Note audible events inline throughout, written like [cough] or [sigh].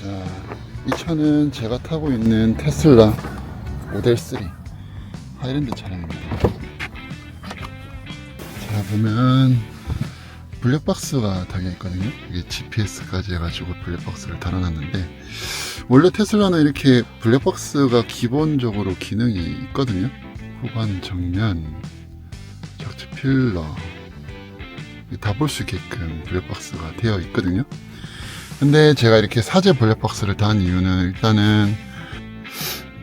자, 이 차는 제가 타고 있는 테슬라 모델 3 하이랜드 차량입니다. 자, 보면 블랙박스가 달려 있거든요. 이게 GPS까지 해가지고 블랙박스를 달아놨는데 원래 테슬라는 이렇게 블랙박스가 기본적으로 기능이 있거든요. 후반 정면 적재 필러 다 볼 수 있게끔 블랙박스가 되어 있거든요. 근데 제가 이렇게 사제 블랙박스를 단 이유는 일단은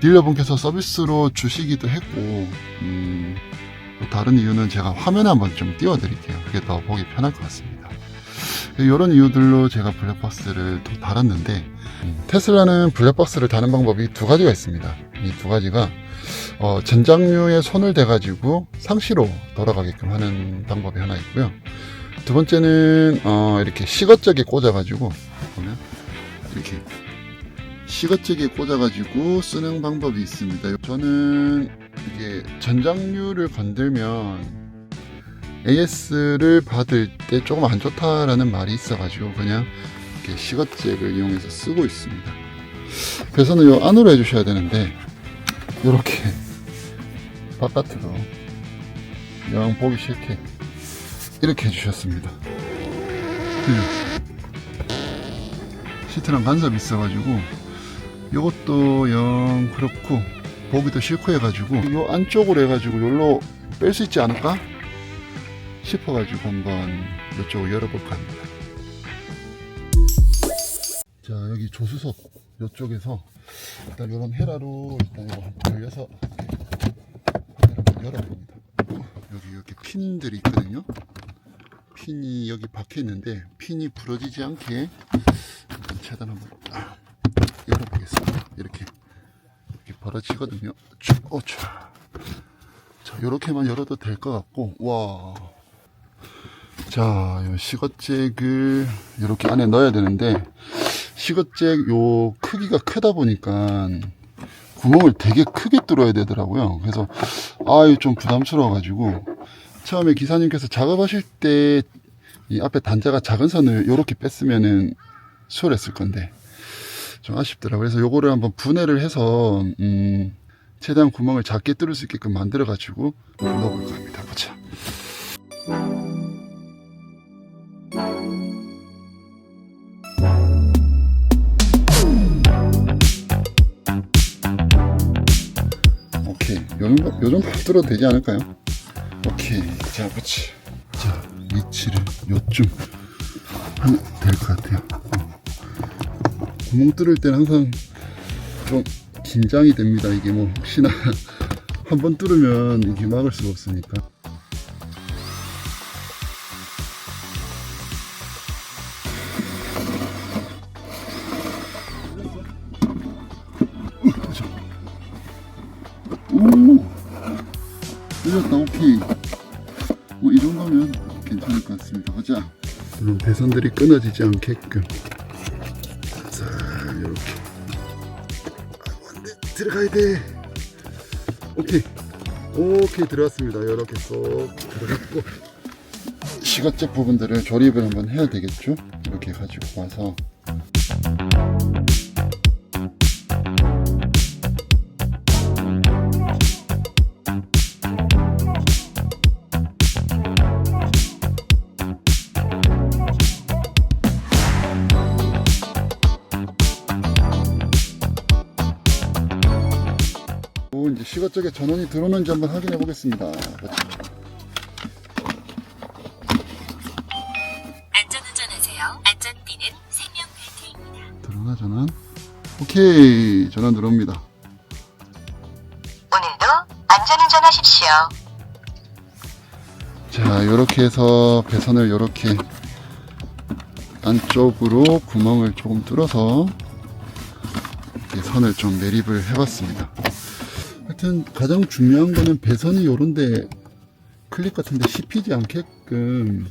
딜러분께서 서비스로 주시기도 했고 음, 또 다른 이유는 제가 화면에 한번 좀 띄워드릴게요. 그게 더 보기 편할 것 같습니다. 이런 이유들로 제가 블랙박스를 또 달았는데 음, 테슬라는 블랙박스를 다는 방법이 두 가지가 있습니다. 이 두 가지가 어, 전장류에 손을 대가지고 상시로 돌아가게끔 하는 방법이 하나 있고요. 두 번째는 어, 이렇게 시거잭에 꽂아가지고 보면 이렇게 시거잭에 꽂아가지고 쓰는 방법이 있습니다. 저는 이게 전장류를 건들면 AS를 받을 때 조금 안 좋다라는 말이 있어가지고 그냥 이렇게 시거잭을 이용해서 쓰고 있습니다. 그래서는 요 안으로 해주셔야 되는데 이렇게 바깥으로 영 보기 싫게 이렇게 해주셨습니다. 음. 시트랑 간섭이 있어가지고 이것도 영 그렇고 보기도 싫고 해가지고 요 안쪽으로 해가지고 요로 뺄 수 있지 않을까 싶어가지고 한번 이쪽을 열어볼까 합니다. 자 여기 조수석 이쪽에서 일단 이런 헤라로 일단 이거 돌려서 열어봅니다. 여기 이렇게 핀들이 있거든요. 핀이 여기 박혀 있는데 핀이 부러지지 않게 차단 한번 아, 열어보겠습니다. 이렇게 이렇게 벌어지거든요. 쭉, 어, 자, 자, 요렇게만 열어도 될 것 같고, 와. 자, 요 시거잭을 이렇게 안에 넣어야 되는데, 시거잭 요 크기가 크다 보니까 구멍을 되게 크게 뚫어야 되더라고요. 그래서, 아유, 좀 부담스러워가지고, 처음에 기사님께서 작업하실 때, 이 앞에 단자가 작은 선을 이렇게 뺐으면은 수월했을 건데, 좀 아쉽더라고요. 그래서 요거를 한번 분해를 해서, 음, 최대한 구멍을 작게 뚫을 수 있게끔 만들어 가지고, 넣어볼까 합니다. 보자. 오케이. 요 정도, 요 정도 뚫어도 되지 않을까요? 오케이. 자, 보자. 자, 위치를 요쯤 하면 될 것 같아요. 어. 구멍 뚫을 때는 항상 좀 긴장이 됩니다. 이게 뭐 혹시나 [laughs] 한 번 뚫으면 이게 막을 수가 없으니까. 오! 뚫렸다, 오케이. 뭐, 이 정도면 괜찮을 것 같습니다. 보자. 이런 배선들이 끊어지지 않게끔. 자, 이렇게. 아이고, 안 돼. 들어가야 돼. 오케이. 오케이, 들어갔습니다. 이렇게 쏙 들어갔고. 시각적 부분들을 조립을 한번 해야 되겠죠? 이렇게 가지고 와서. 오, 이제 시각적에 전원이 들어오는지 한번 확인해 보겠습니다. 안전운전하세요. 안전띠는 생명 벨트입니다. 들어오나 전원? 오케이, 전원 들어옵니다. 오늘도 안전운전 하십시오. 자, 이렇게 해서 배선을 이렇게 안쪽으로 구멍을 조금 뚫어서 이렇게 선을 좀 매립을 해봤습니다. 하여튼 가장 중요한 거는 배선이 요런데 클립 같은데 씹히지 않게끔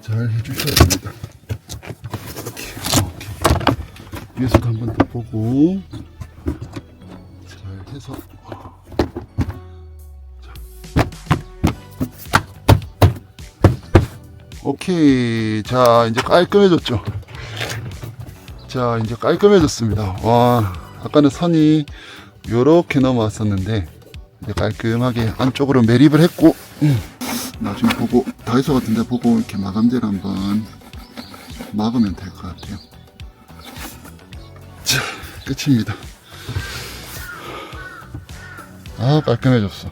잘 해주셔야 됩니다. 이렇게. 위에서도 한번 더 보고 잘 해서 오케이. 자, 이제 깔끔해졌죠? 자, 이제 깔끔해졌습니다. 와, 아까는 선이 요렇게 넘어왔었는데, 깔끔하게 안쪽으로 매립을 했고, 음, 나중에 보고, 다이소 같은 데 보고 이렇게 마감재를 한번 막으면 될 것 같아요. 자, 끝입니다. 아, 깔끔해졌어.